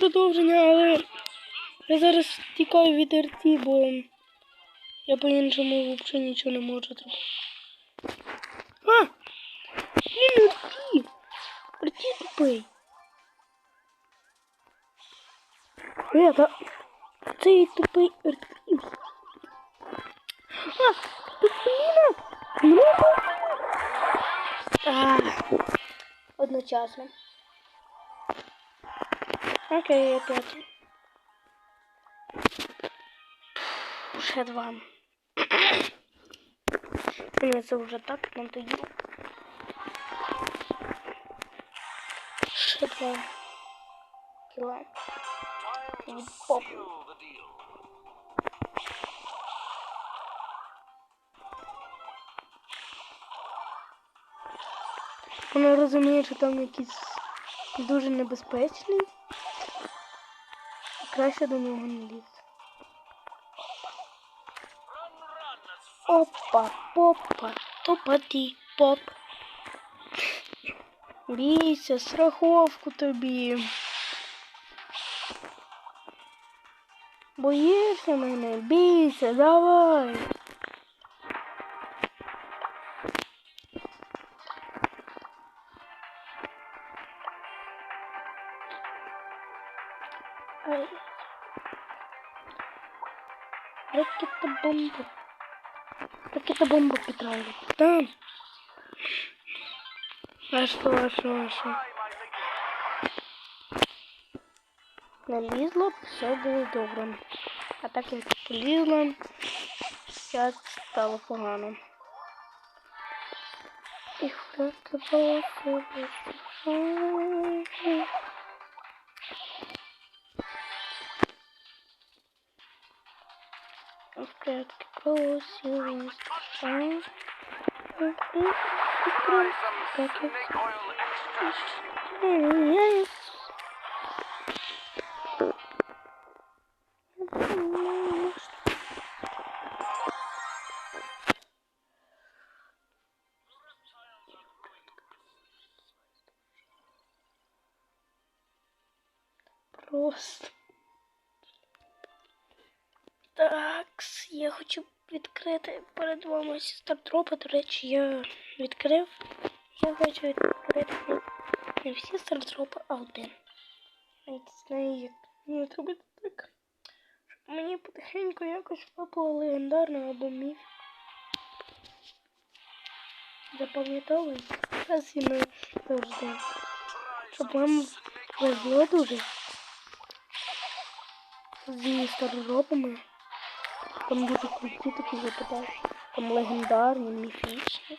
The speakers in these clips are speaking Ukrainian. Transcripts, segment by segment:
продовження, але я зараз тікаю від РТ, бо я по-іншому взагалі нічого не можу зробити. А! Блін, РТ! РТ тупий. Привет, а цей тупий РТ. А! Блін! Ну, одночасно. Окей, опять. Два. Мені це вже так надоїло. Ще два. Кіла. Поп. Вона розуміє, що там якийсь дуже небезпечний. Краще до нього не лізти. Опа, попа, топати, поп. Бійся, страховку тобі. Боїшся мене? Бійся, давай. Ай. Ракета бомба. Ракета бомба Петровна. Там. А что, а что, а что? Налізла, все було добре. А так як полізла, зараз стало погано. І врятувала себе. that goes using strong Yes. Prost. Так, я хочу відкрити перед вами стартропи. До речі, я відкрив. Я хочу відкрити не- не всі стартропи, а один. Навіть знаю, як мені зробити так. Щоб мені потихеньку якось випало легендарне або міф. Запам'ятали? Зараз і ми завжди. Щоб вам повезло дуже. Зі староропами. Там дуже круті такі випадають. Там легендарні, міфічні.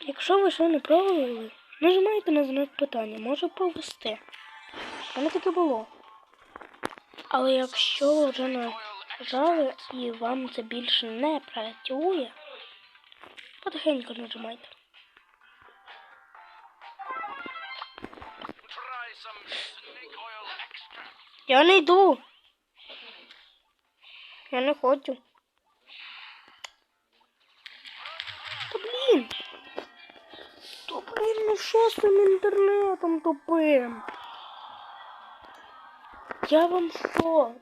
Якщо ви ще не пробували, нажимайте на знак питання, може повести. У мене таке було. Але якщо ви вже нажали і вам це більше не працює, потихеньку нажимайте. Я не йду. Я не хочу. Та блін. Та блін, ну що з цим інтернетом тупим? Я вам що?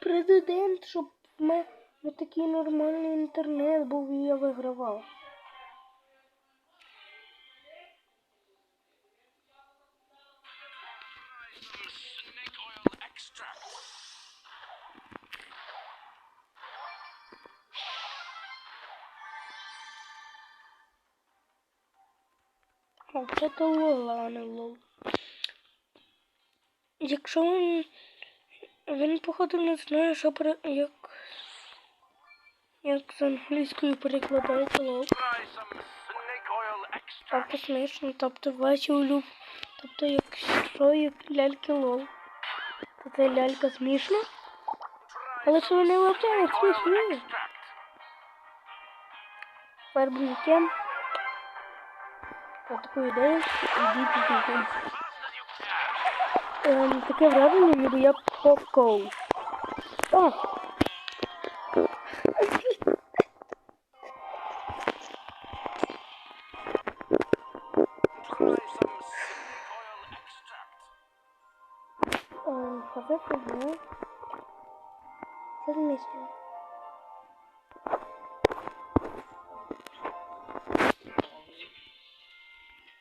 Президент, щоб в мене такий нормальний інтернет був і я вигравав. А це то лол, а не лол. Якщо він, він походу не знає, що пере, як, як з англійською перекладається лол. Extract. Тобто смішно, тобто ваші улюб. Тобто, якщо є ляльки лол, то це лялька смішна, але що вони вивчають смішні. Extract. wat ik wil je deze. Ik heb het Ik heb het niet meer. Ik heb het niet meer. Ik heb het niet meer. Ik